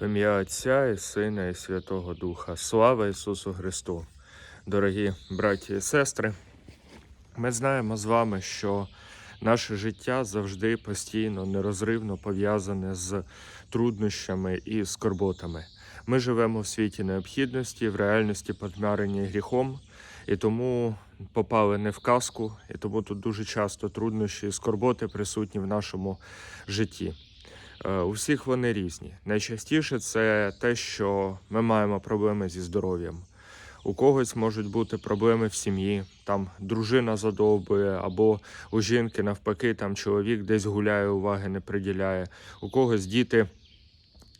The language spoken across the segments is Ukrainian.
В ім'я Отця і Сина і Святого Духа. Слава Ісусу Христу! Дорогі браті і сестри, ми знаємо з вами, що наше життя завжди постійно, нерозривно пов'язане з труднощами і скорботами. Ми живемо в світі необхідності, в реальності потьмарені гріхом, і тому попали не в казку, і тому тут дуже часто труднощі і скорботи присутні в нашому житті. Е, У всіх вони різні. Найчастіше це те, що ми маємо проблеми зі здоров'ям. У когось можуть бути проблеми в сім'ї, там дружина задовбує, або у жінки навпаки, там чоловік десь гуляє, уваги не приділяє. У когось діти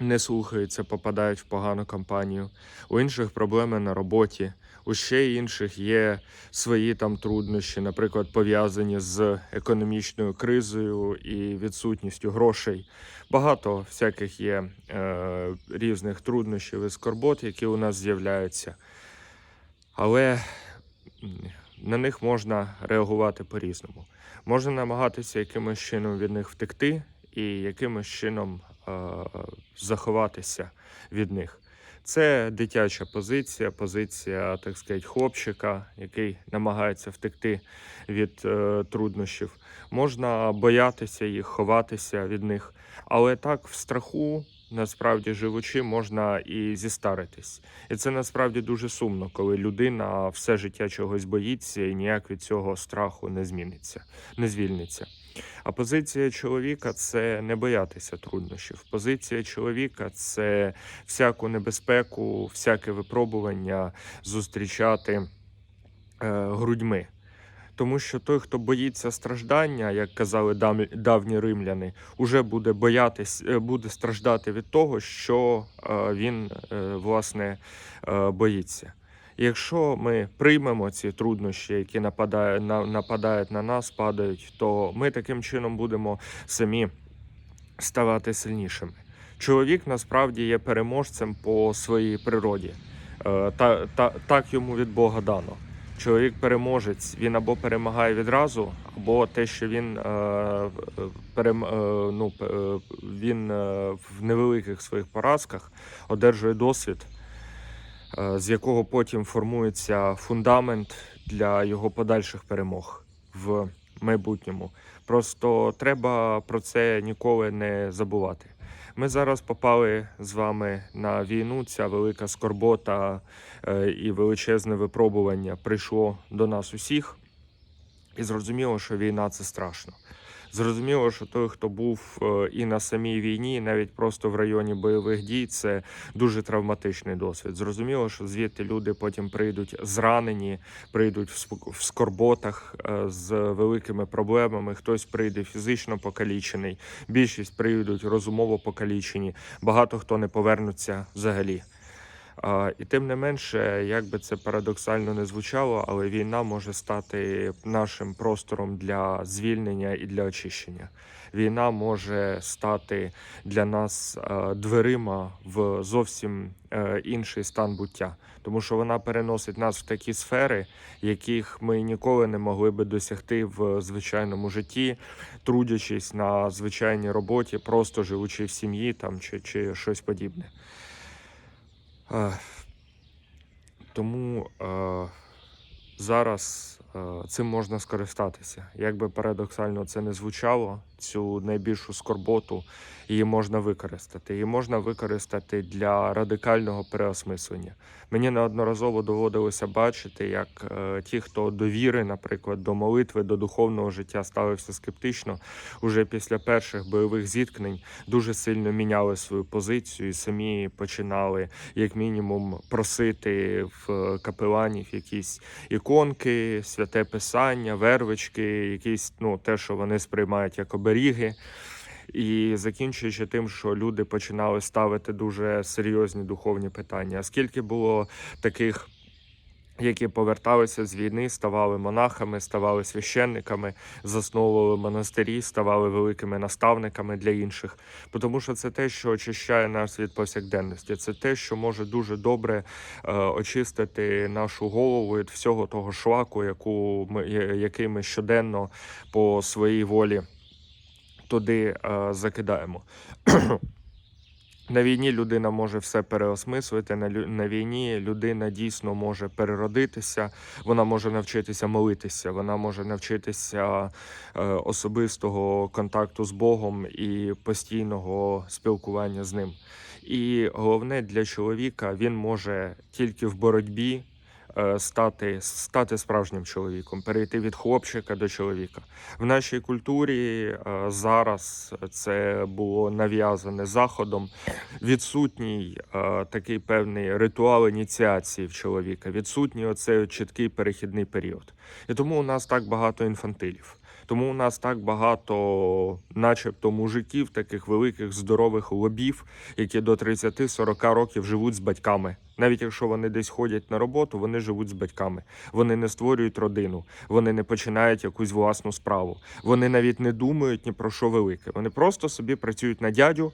не слухаються, попадають в погану компанію. У інших проблеми на роботі. У ще інших є свої там труднощі, наприклад, пов'язані з економічною кризою і відсутністю грошей. Багато всяких є е, різних труднощів і скорбот, які у нас з'являються. Але на них можна реагувати по-різному. Можна намагатися якимось чином від них втекти і якимось чином е, заховатися від них. Це дитяча позиція, позиція, так сказати, хлопчика, який намагається втекти від е, труднощів. Можна боятися їх, ховатися від них, але так в страху, насправді живучи, можна і зістаритись. І це насправді дуже сумно, коли людина все життя чогось боїться і ніяк від цього страху не зміниться, не звільниться. А позиція чоловіка це не боятися труднощів. Позиція чоловіка це всяку небезпеку, всяке випробування зустрічати е, грудьми. Тому що той, хто боїться страждання, як казали давні римляни, уже буде боятись, е, буде страждати від того, що е, він е, власне боїться. Якщо ми приймемо ці труднощі, які нападає, на, нападають на нас, падають, то ми таким чином будемо самі ставати сильнішими. Чоловік насправді є переможцем по своїй природі. Та, та, так йому від Бога дано. Чоловік переможець, він або перемагає відразу, або те, що він, е, перем, е, ну, е, він е, в невеликих своїх поразках одержує досвід, е, з якого потім формується фундамент для його подальших перемог в майбутньому. Просто треба про це ніколи не забувати. Ми зараз попали з вами на війну. Ця велика скорбота е, і величезне випробування прийшло до нас усіх. І зрозуміло, що війна це страшно. Зрозуміло, що той, хто був е, і на самій війні, і навіть просто в районі бойових дій, це дуже травматичний досвід. Зрозуміло, що звідти люди потім прийдуть зранені, прийдуть в скорботах е, з великими проблемами. Хтось прийде фізично покалічений, більшість прийдуть розумово покалічені. Багато хто не повернуться взагалі. І тим не менше, як би це парадоксально не звучало, але війна може стати нашим простором для звільнення і для очищення. Війна може стати для нас е, дверима в зовсім е, інший стан буття, тому що вона переносить нас в такі сфери, яких ми ніколи не могли би досягти в звичайному житті, трудячись на звичайній роботі, просто живучи в сім'ї там чи, чи щось подібне. Тому зараз цим можна скористатися. Як би парадоксально це не звучало, цю найбільшу скорботу її можна використати. Її можна використати для радикального переосмислення. Мені неодноразово доводилося бачити, як е, ті, хто до віри, наприклад, до молитви, до духовного життя ставився скептично, уже після перших бойових зіткнень дуже сильно міняли свою позицію і самі починали, як мінімум, просити в капеланів якісь іконки, святе писання, вервички, якісь ну те, що вони сприймають як оберіги. І закінчуючи тим, що люди починали ставити дуже серйозні духовні питання. А скільки було таких, які поверталися з війни, ставали монахами, ставали священниками, засновували монастирі, ставали великими наставниками для інших. Тому що це те, що очищає нас від повсякденності. Це те, що може дуже добре е, очистити нашу голову від всього того шлаку, яку ми, який ми щоденно по своїй волі туди е, закидаємо. На війні людина може все переосмислити. На, на війні людина дійсно може переродитися, вона може навчитися молитися, вона може навчитися е, особистого контакту з Богом і постійного спілкування з ним. І головне для чоловіка він може тільки в боротьбі стати, стати справжнім чоловіком, перейти від хлопчика до чоловіка. В нашій культурі е, зараз це було нав'язане заходом. Відсутній е, такий певний ритуал ініціації в чоловіка, відсутній оцей чіткий перехідний період. І тому у нас так багато інфантилів. Тому у нас так багато, начебто, мужиків, таких великих здорових лобів, які до 30-40 років живуть з батьками. Навіть якщо вони десь ходять на роботу, вони живуть з батьками. Вони не створюють родину, вони не починають якусь власну справу. Вони навіть не думають ні про що велике. Вони просто собі працюють на дядю.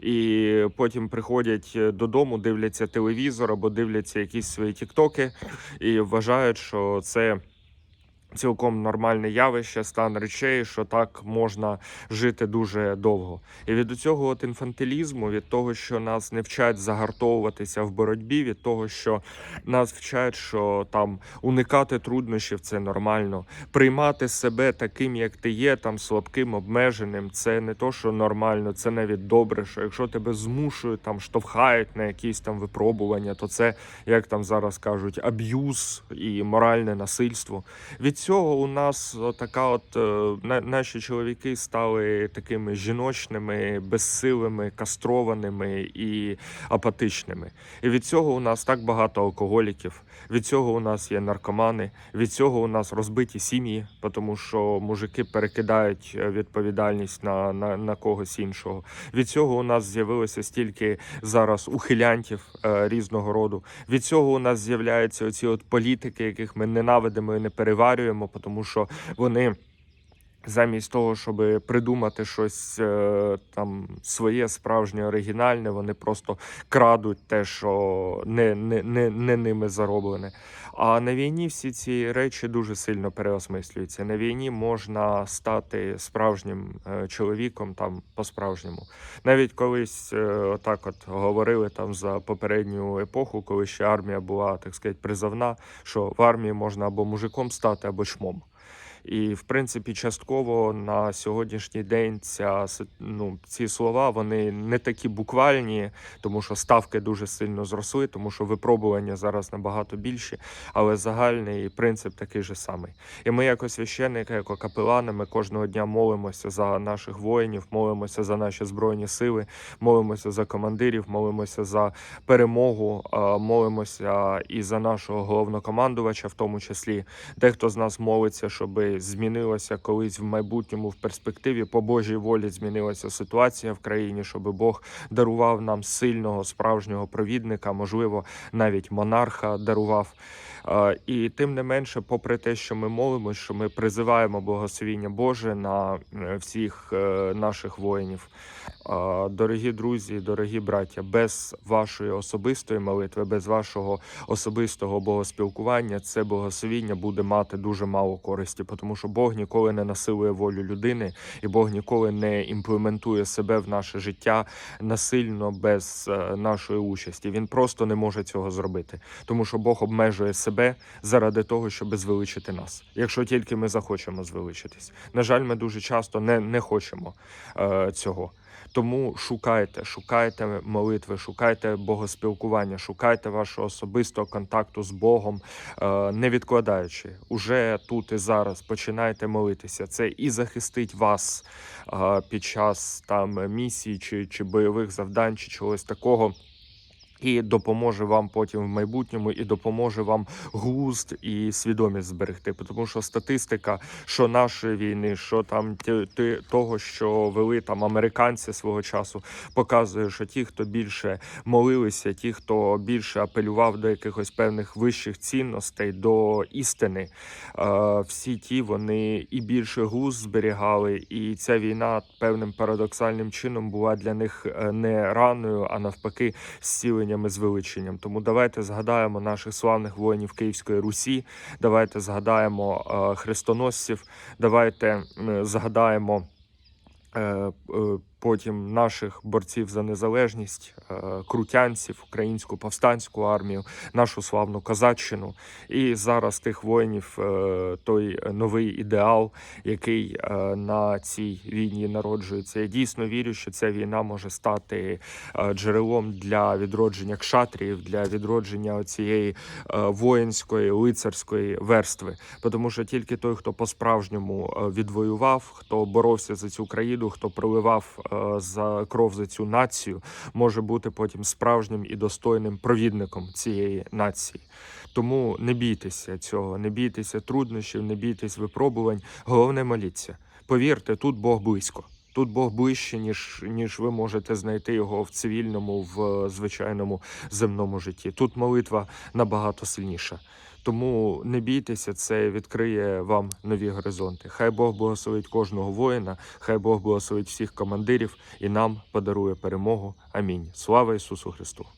І потім приходять додому, дивляться телевізор або дивляться якісь свої тіктоки і вважають, що це цілком нормальне явище, стан речей, що так можна жити дуже довго. І від цього от інфантилізму, від того, що нас не вчать загартовуватися в боротьбі, від того, що нас вчать, що там уникати труднощів це нормально, приймати себе таким, як ти є, там слабким, обмеженим, це не то, що нормально, це навіть добре. Що якщо тебе змушують там штовхають на якісь там випробування, то це як там зараз кажуть, аб'юз і моральне насильство. Від цього у нас така, от е, наші чоловіки стали такими жіночними, безсилими, кастрованими і апатичними. І від цього у нас так багато алкоголіків. Від цього у нас є наркомани. Від цього у нас розбиті сім'ї, тому що мужики перекидають е, відповідальність на, на, на когось іншого. Від цього у нас з'явилося стільки зараз ухилянтів е, різного роду. Від цього у нас з'являються оці от політики, яких ми ненавидимо і не переварюємо, тому що вони. Замість того, щоб придумати щось е, там своє справжнє оригінальне, вони просто крадуть те, що не, не, не, не ними зароблене. А на війні всі ці речі дуже сильно переосмислюються. На війні можна стати справжнім е, чоловіком там по-справжньому. Навіть колись е, отак от говорили там за попередню епоху, коли ще армія була, так сказати, призовна, що в армії можна або мужиком стати, або чмом. І в принципі, частково на сьогоднішній день ця ну, ці слова вони не такі буквальні, тому що ставки дуже сильно зросли, тому що випробування зараз набагато більші, але загальний принцип такий же самий. І ми, як священники, як капелани, ми кожного дня молимося за наших воїнів, молимося за наші збройні сили, молимося за командирів, молимося за перемогу, молимося і за нашого головнокомандувача, в тому числі. Дехто з нас молиться, щоб змінилося колись в майбутньому в перспективі по Божій волі змінилася ситуація в країні, щоб Бог дарував нам сильного справжнього провідника, можливо, навіть монарха дарував. І тим не менше, попри те, що ми молимося, що ми призиваємо благословіння Боже на е, всіх е, наших воїнів. Дорогі друзі, дорогі браття, без вашої особистої молитви, без вашого особистого богоспілкування, це благословіння буде мати дуже мало користі, тому що Бог ніколи не насилує волю людини, і Бог ніколи не імплементує себе в наше життя насильно без е, нашої участі. Він просто не може цього зробити, тому що Бог обмежує себе заради того, щоб звеличити нас, якщо тільки ми захочемо звеличитись. На жаль, ми дуже часто не, не хочемо е, цього. Тому шукайте, шукайте молитви, шукайте богоспілкування, шукайте вашого особистого контакту з Богом, е, не відкладаючи. Уже тут і зараз починайте молитися. Це і захистить вас е, під час там місії чи, чи бойових завдань, чи чогось такого. І допоможе вам потім в майбутньому, і допоможе вам глузд і свідомість зберегти. Тому що статистика, що нашої війни, що там ті, ті, того, що вели там американці свого часу, показує, що ті, хто більше молилися, ті, хто більше апелював до якихось певних вищих цінностей, до істини, е, всі ті вони і більше глузд зберігали, і ця війна певним парадоксальним чином була для них е, не раною, а навпаки, зціленням і звеличенням. Тому давайте згадаємо наших славних воїнів Київської Русі. Давайте згадаємо е, хрестоносців. Давайте е, згадаємо. Потім наших борців за незалежність, е, крутянців, українську повстанську армію, нашу славну козаччину. І зараз тих воїнів е, той новий ідеал, який е, на цій війні народжується. Я дійсно вірю, що ця війна може стати джерелом для відродження кшатріїв, для відродження цієї воїнської лицарської верстви. Тому що тільки той, хто по-справжньому е, відвоював, хто боровся за цю країну, хто проливав за кров за цю націю, може бути потім справжнім і достойним провідником цієї нації. Тому не бійтеся цього, не бійтеся труднощів, не бійтесь випробувань. Головне моліться. Повірте, тут Бог близько. Тут Бог ближче, ніж, ніж ви можете знайти його в цивільному, в е, звичайному земному житті. Тут молитва набагато сильніша. Тому не бійтеся, це відкриє вам нові горизонти. Хай Бог благословить кожного воїна, хай Бог благословить всіх командирів і нам подарує перемогу. Амінь. Слава Ісусу Христу!